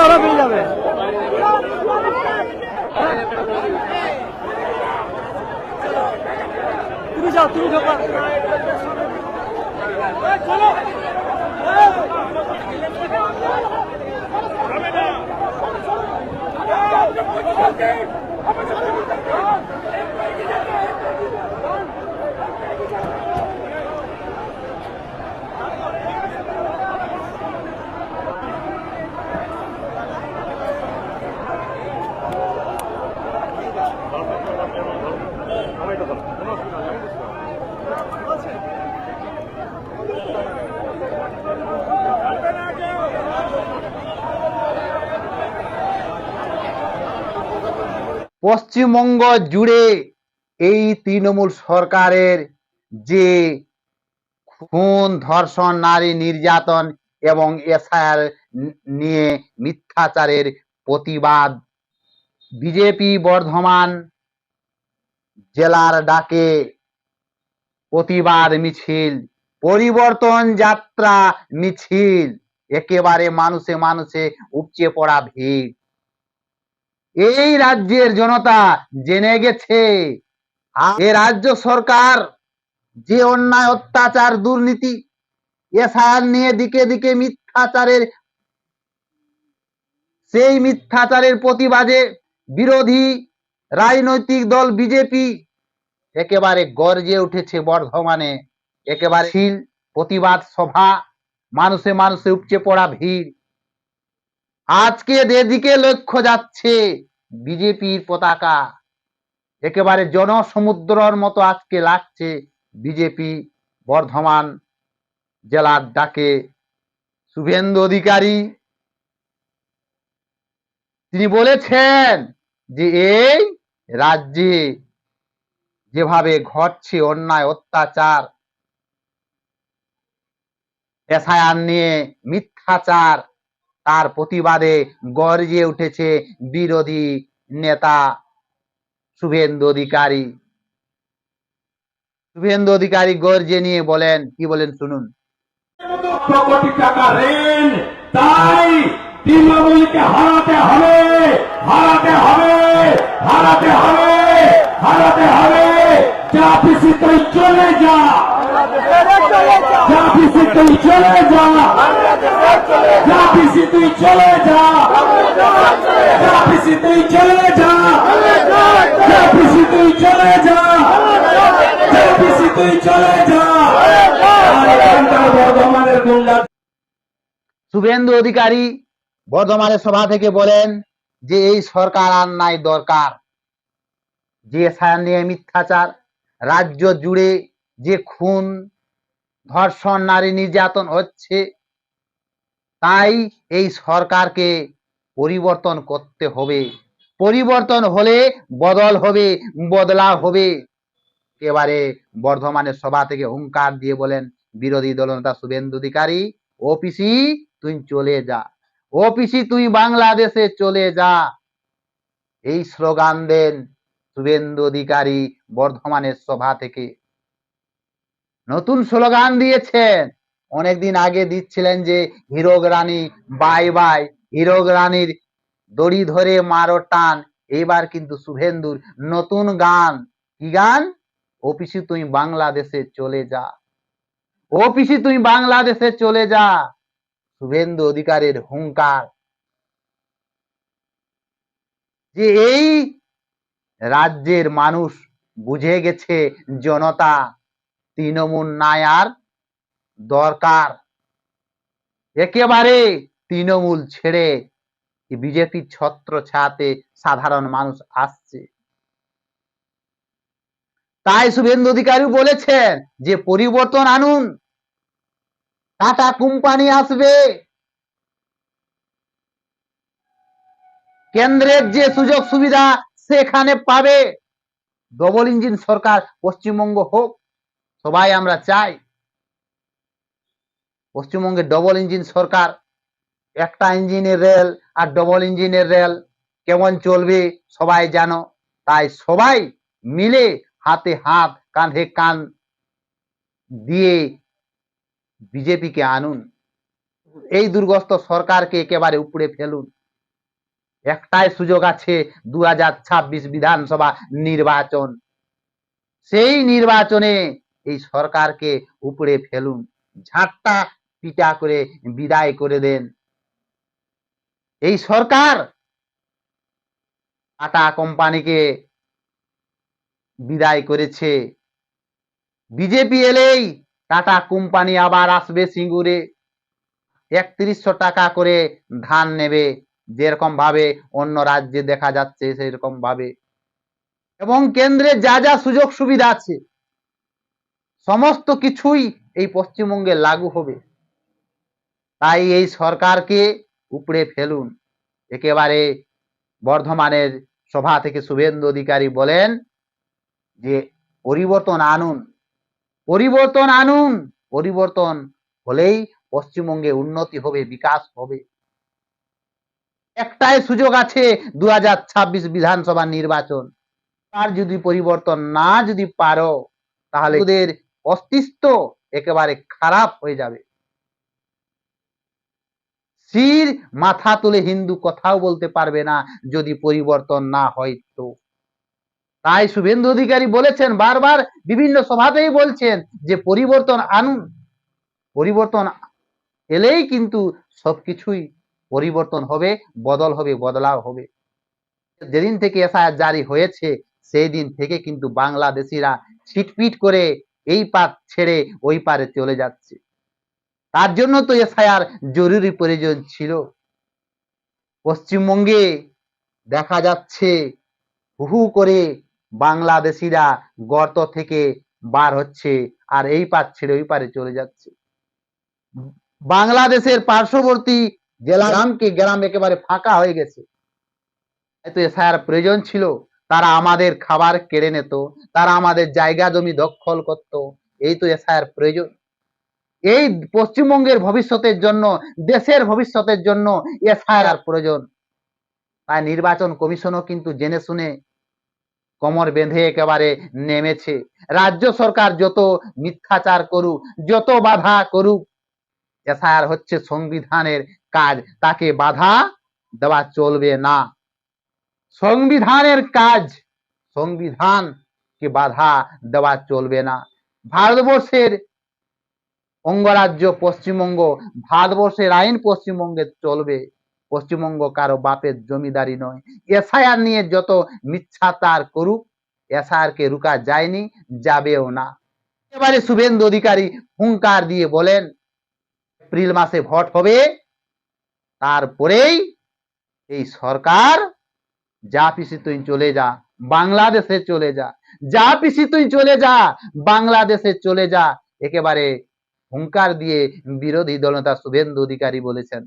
ওরা বেরিয়ে যাবে তুমি যাও তুমি ঢোকা চলো পশ্চিমবঙ্গ জুড়ে এই তৃণমূল সরকারের যে খুন, ধর্ষণ, নারী নির্যাতন এবং এসআইআর নিয়ে মিথ্যাচারের প্রতিবাদ, বিজেপি বর্ধমান জেলার ডাকে প্রতিবাদ মিছিল, পরিবর্তন যাত্রা মিছিল, একেবারে মানুষে মানুষে উপচে পড়া ভিড়। এই রাজ্যের জনতা জেনে গেছে। এ রাজ্য সরকার যে অন্যায় অত্যাচার দুর্নীতি এসআর নিয়ে দিকে দিকে মিথ্যাচারের সেই মিথ্যাচারের প্রতিবাদে বিরোধী রাজনৈতিক দল বিজেপি একেবারে গর্জে উঠেছে বর্ধমানে। একেবারে শিল প্রতিবাদ সভা মানুষে মানুষে উপচে পড়া ভিড়। আজকে যেদিকে লক্ষ্য যাচ্ছে। বিজেপির পতাকা। একেবারে জনসমুদ্রর মতো আজকে লাগছে বিজেপি বর্ধমান জেলার ডাকে। শুভেন্দু অধিকারী, তিনি বলেছেন যে এই রাজ্যে যেভাবে ঘটছে অন্যায়, অত্যাচার, এসআইআর নিয়ে মিথ্যাচার তার প্রতিবাদে গর্জে উঠেছে বিরোধী নেতা শুভেন্দু অধিকারী। শুভেন্দু অধিকারী গর্জে নিয়ে বলেন, কি বলেন শুনুন। তাই তৃণমূলকে হারাতে হবে হারাতে হবে হারাতে হবে হারাতে হবে। যা পিসি চলে যা। তুই চলে যা তুই চলে যা তুই চলে যা তুই চলে যা তুই চলে যা বর্ধমানের গুন্ডা শুভেন্দু অধিকারী বর্ধমানের সভা থেকে বলেন যে এই সরকার আর নাই দরকার। যে সায়ান নিয়ে মিথ্যাচার, রাজ্য জুড়ে যে খুন, ধর্ষণ, নারী নির্যাতন হচ্ছে, তাই এই সরকারকে পরিবর্তন করতে হবে। পরিবর্তন হলে বদল হবে বদলা হবে। এবারে বর্ধমানের সভা থেকে হুঙ্কার দিয়ে বলেন বিরোধী দলনেতা শুভেন্দু অধিকারী, ওপিসি, তুই চলে যা। ওপিসি, তুই বাংলাদেশে চলে যা। এই স্লোগান দেন শুভেন্দু অধিকারী বর্ধমানের সভা থেকে। নতুন স্লোগান দিয়েছেন। অনেকদিন আগে দিচ্ছিলেন যে, হিরোগ রানী, বাই বাই। হিরোগ রানীর দড়ি ধরে মারো টান। এবার কিন্তু শুভেন্দুর নতুন গান। কি গান? ওপিসি তুই বাংলাদেশে চলে যা। ওপিসি তুই বাংলাদেশে চলে যা। শুভেন্দু অধিকারের হুঙ্কার। যে এই রাজ্যের মানুষ বুঝে গেছে জনতা। তৃণমূল নাই আর দরকার। একেবারে তৃণমূল ছেড়ে বিজেপির ছত্র ছাতে সাধারণ মানুষ আসছে। তাই শুভেন্দু অধিকারী বলেছেন যে পরিবর্তন আনুন। টাটা কোম্পানি আসবে। কেন্দ্রের যে সুযোগ সুবিধা সেখানে পাবে। ডবল ইঞ্জিন সরকার পশ্চিমবঙ্গ হোক সবাই আমরা চাই পশ্চিমবঙ্গে ডবল ইঞ্জিন সরকার, একটা ইঞ্জিনের রেল আর ডবল ইঞ্জিনের রেল কেমন চলবে সবাই জানো। তাই সবাই মিলে হাতে হাত, কাঁধে কান দিয়ে বিজেপিকে আনুন। এই দুর্গস্ত সরকারকে একেবারে উপড়ে ফেলুন। একটাই সুযোগ আছে দু হাজার ছাব্বিশ বিধানসভা নির্বাচন। সেই নির্বাচনে এই সরকারকে উপড়ে ফেলুন। ঝাঁটটা পিটা করে বিদায় করে দেন। এই সরকার টাটা কোম্পানিকে বিদায় করেছে। বিজেপি এলেই টাটা কোম্পানি আবার আসবে সিঙ্গুরে। একত্রিশশো টাকা করে ধান নেবে। যেরকম ভাবে অন্য রাজ্যে দেখা যাচ্ছে, সেরকম ভাবে। এবং কেন্দ্রে যা যা সুযোগ সুবিধা আছে সমস্ত কিছুই এই পশ্চিমবঙ্গে লাগু হবে। তাই এই সরকারকে উপড়ে ফেলুন। একেবারে বর্ধমানের সভা থেকে শুভেন্দু অধিকারী বলেন যে, পরিবর্তন আনুন। পরিবর্তন আনুন। পরিবর্তন হলেই পশ্চিমবঙ্গে উন্নতি হবে, বিকাশ হবে। একটাই সুযোগ আছে দু হাজার ছাব্বিশ বিধানসভা নির্বাচন। আর যদি পরিবর্তন না যদি পারো, তাহলে ওদের অস্তিত্ব একেবারে খারাপ হয়ে যাবে। শির মাথা তুলে হিন্দু কথাও বলতে পারবে না, যদি পরিবর্তন না হয় তো। তাই শুভেন্দু অধিকারী বলেছেন, বারবার বিভিন্ন সভাতেই বলছেন যে পরিবর্তন আনুন। পরিবর্তন এলেই কিন্তু সবকিছুই পরিবর্তন হবে, বদল হবে, বদলাও হবে। যেদিন থেকে এসআইআর জারি হয়েছে, সেই দিন থেকে কিন্তু বাংলাদেশিরা ছিটপিট করে এই পার ছেড়ে ওই পারে চলে যাচ্ছে। তার জন্য তো এসআইআর জরুরি প্রয়োজন ছিল। পশ্চিমবঙ্গে দেখা যাচ্ছে হু করে বাংলাদেশিরা গর্ত থেকে বার হচ্ছে আর এই পার ছেড়ে ওই পারে চলে যাচ্ছে। বাংলাদেশের পার্শ্ববর্তী জেলা গ্রামকে গ্রাম একেবারে ফাঁকা হয়ে গেছে। এত এসআইআর প্রয়োজন ছিল। তারা আমাদের খাবার কেড়ে নিত, তারা আমাদের জায়গা জমি দখল করত। এই তো এসআইআর প্রয়োজন। এই পশ্চিমবঙ্গের ভবিষ্যতের জন্য, দেশের ভবিষ্যতের জন্য এসআইআর প্রয়োজন। তাই নির্বাচন কমিশনও কিন্তু জেনে শুনে কোমর বেঁধে একেবারে নেমেছে। রাজ্য সরকার যত মিথ্যাচার করুক, যত বাধা করুক, এসআইআর হচ্ছে সংবিধানের কাজ। তাকে বাধা দেওয়া চলবে না। সংবিধানের কাজ। সংবিধানকে বাধা দেওয়া চলবে না। ভারতবর্ষের অঙ্গরাজ্য পশ্চিমবঙ্গ, ভারতবর্ষের আইন পশ্চিমবঙ্গে চলবে। পশ্চিমবঙ্গ কারও বাপের জমিদারি নয়। এসআইআর নিয়ে যত মিথ্যাচার করুক, এসআইআর কে রুকা যায়নি, যাবেও না। এবারে শুভেন্দু অধিকারী হুঙ্কার দিয়ে বলেন, এপ্রিল মাসে ভোট হবে, তারপরেই এই সরকার যা পিসি তুই চলে যা, বাংলাদেশে চলে যা। যা পিসি তুই চলে যা, বাংলাদেশে চলে যা। একেবারে হুঙ্কার দিয়ে বিরোধী দলনেতা শুভেন্দু অধিকারী বলেছেন।